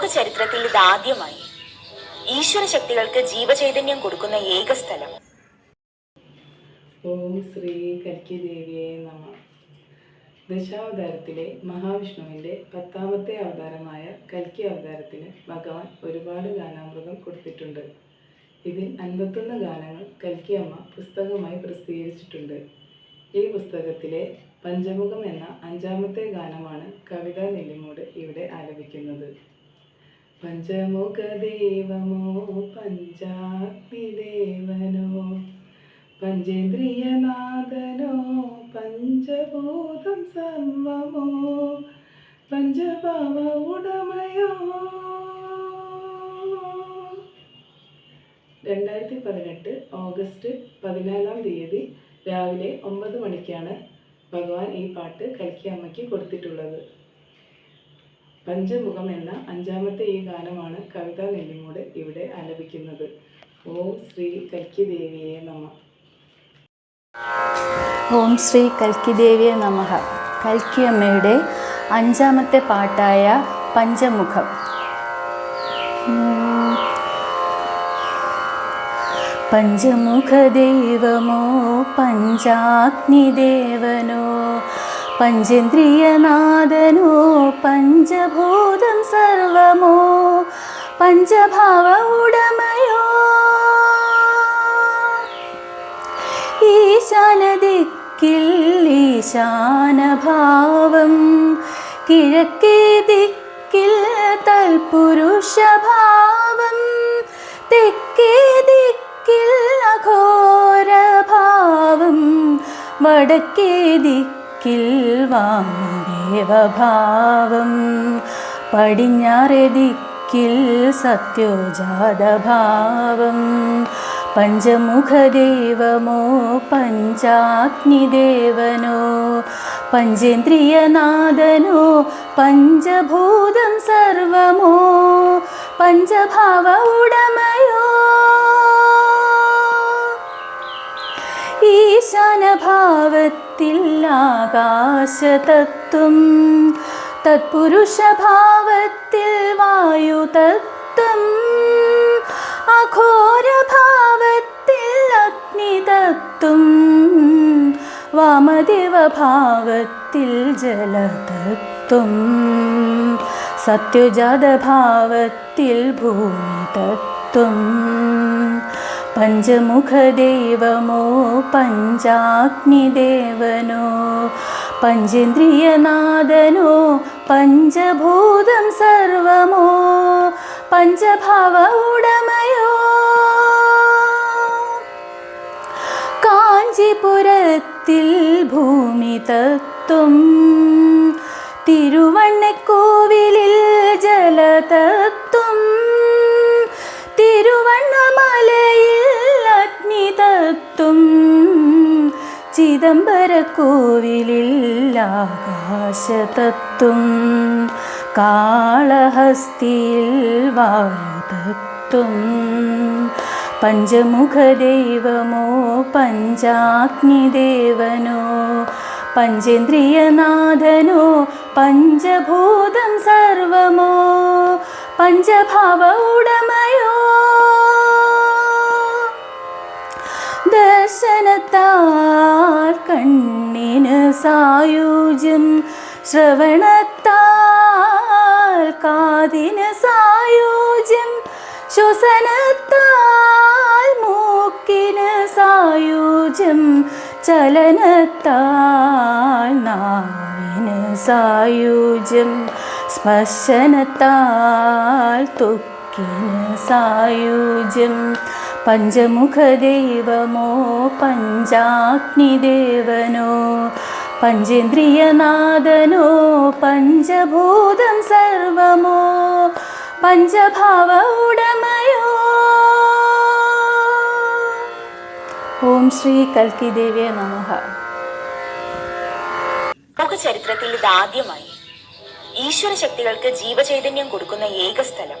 ലോക ചരിത്രത്തിൽ ഇതാദ്യമായി ഈശ്വര ശക്തികൾക്ക് ജീവചൈതന്യം കൊടുക്കുന്ന ഏക സ്ഥലം. ഓം ശ്രീ കൽക്കി ദേവിയെ നമ. ദശാവതാരത്തിലെ മഹാവിഷ്ണുവിന്റെ പത്താമത്തെ അവതാരമായ കൽക്കി അവതാരത്തിന് ഭഗവാൻ ഒരുപാട് ഗാനാമൃതം കൊടുത്തിട്ടുണ്ട്. ഇതിൽ അൻപത്തൊന്ന് ഗാനങ്ങൾ കൽക്കി അമ്മ പുസ്തകമായി പ്രസിദ്ധീകരിച്ചിട്ടുണ്ട്. ഈ പുസ്തകത്തിലെ പഞ്ചമുഖം എന്ന അഞ്ചാമത്തെ ഗാനമാണ് കവിതാ നെല്ലിമോട് ഇവിടെ ആലപിക്കുന്നത്. പഞ്ചമുഖ പഞ്ചാഗ്നിദേവനോ പഞ്ചാഗ്നി ദേവനോ പഞ്ചേന്ദ്രിയനാഥനോ പഞ്ചഭൂതം സർവമോ പഞ്ചഭാവ ഉടമയോ? രണ്ടായിരത്തി പതിനെട്ട് ഓഗസ്റ്റ് പതിനാലാം തീയതി രാവിലെ ഒമ്പത് മണിക്കാണ് ഭഗവാൻ ഈ പാട്ട് കൽക്കി അമ്മയ്ക്ക് കൊടുത്തിട്ടുള്ളത്. പഞ്ചമുഖം എന്ന അഞ്ചാമത്തെ ഈ ഗാനമാണ് കവിത നെല്ലിമോട് ഇവിടെ ആലപിക്കുന്നത്. ഓം ശ്രീ കൽക്കി ദേവിയെ നമ. ഓം ശ്രീ കൽക്കിദേവിയെ കൽക്കി കൽക്കിയമ്മയുടെ അഞ്ചാമത്തെ പാട്ടായ പഞ്ചമുഖം. പഞ്ചമുഖ ദൈവമോ പഞ്ചാഗ്നിദേവനോ പഞ്ചേന്ദ്രിയനാഥനോ പഞ്ചഭൂതം സർവമോ പഞ്ചഭാവ ഉടമയോ ഈശാനദിക്കിൽ ഈശാനഭാവം കിഴക്കേ ദിക്കിൽ തൽപുരുഷഭാവം തെക്കേ ദിക്കിൽ അഘോരഭാവം വടക്കേ ദിക്കിൽ വാമദേവഭാവം പടിഞ്ഞാറെ ദിക്കിൽ സത്യോജാതഭാവം. പഞ്ചമുഖദേവമോ പഞ്ചാഗ്നിദേവനോ? പഞ്ചേന്ദ്രിയനാഥനോ പഞ്ചഭൂതം സർവമോ? പഞ്ചഭാവ ഉടമയോ? ഈശാനഭാവത്തിൽ ആകാശതത്വം. തത്പുരുഷഭാവത്തിൽ വായുതത്വം. അഘോരഭാവത്തിൽ അഗ്നിതത്വം. വാമദേവഭാവത്തിൽ ജലതത്വം. സത്യജാതഭാവത്തിൽ ഭൂമിതത്വം. പഞ്ചമുഖദേവമോ പഞ്ചാഗ്നിദേവനോ പഞ്ചേന്ദ്രിയനാഥനോ പഞ്ചഭൂതം സർവമോ പഞ്ചഭാവ ഉടമയോ. കാഞ്ചിപുരത്തിൽ ഭൂമി തത്വം തിരുവണ്ണക്കോവിലിൽ ജലതത്വം. ചിദംബരക്കോവിലിൽ ആകാശതത്വം കാളഹസ്തിയിൽ വായുതത്വം പഞ്ചമുഖദൈവമോ പഞ്ചാഗ്നിദേവനോ പഞ്ചേന്ദ്രിയനാഥനോ പഞ്ചഭൂതം സർവമോ പഞ്ചഭാവ ഉടമയോ ദർശനത്താൽ കണ്ണിന് സായുജ്യം ശ്രവണത്താൽ കാതിന് സായുജ്യം ശ്വസനത്താൽ മൂക്കിന് സായുജ്യം ചലനത്താൽ നാവിന് സായുജ്യം സ്പർശനത്താൽ തൊക്കിന് സായുജ്യം പഞ്ചമുഖദേവമോ പഞ്ചാഗ്നിദേവനോ പഞ്ചേന്ദ്രിയനാഥനോ പഞ്ചഭൂതം സർവമോ പഞ്ചഭാവ ഉടമയോ ഓം ശ്രീ കൽക്കിദേവേ നമഃ. ലോക ചരിത്രത്തിൽ ഇതാദ്യമായി ഈശ്വര ശക്തികൾക്ക് ജീവചൈതന്യം കൊടുക്കുന്ന ഏക സ്ഥലം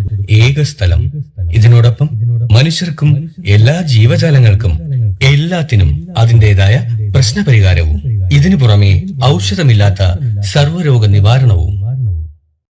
ഏക സ്ഥലം ഇതിനോടൊപ്പം മനുഷ്യർക്കും എല്ലാ ജീവജാലങ്ങൾക്കും എല്ലാത്തിനും അതിന്റെതായ പ്രശ്നപരിഹാരവും. ഇതിനു പുറമെ ഔഷധമില്ലാത്ത സർവരോഗ നിവാരണവും.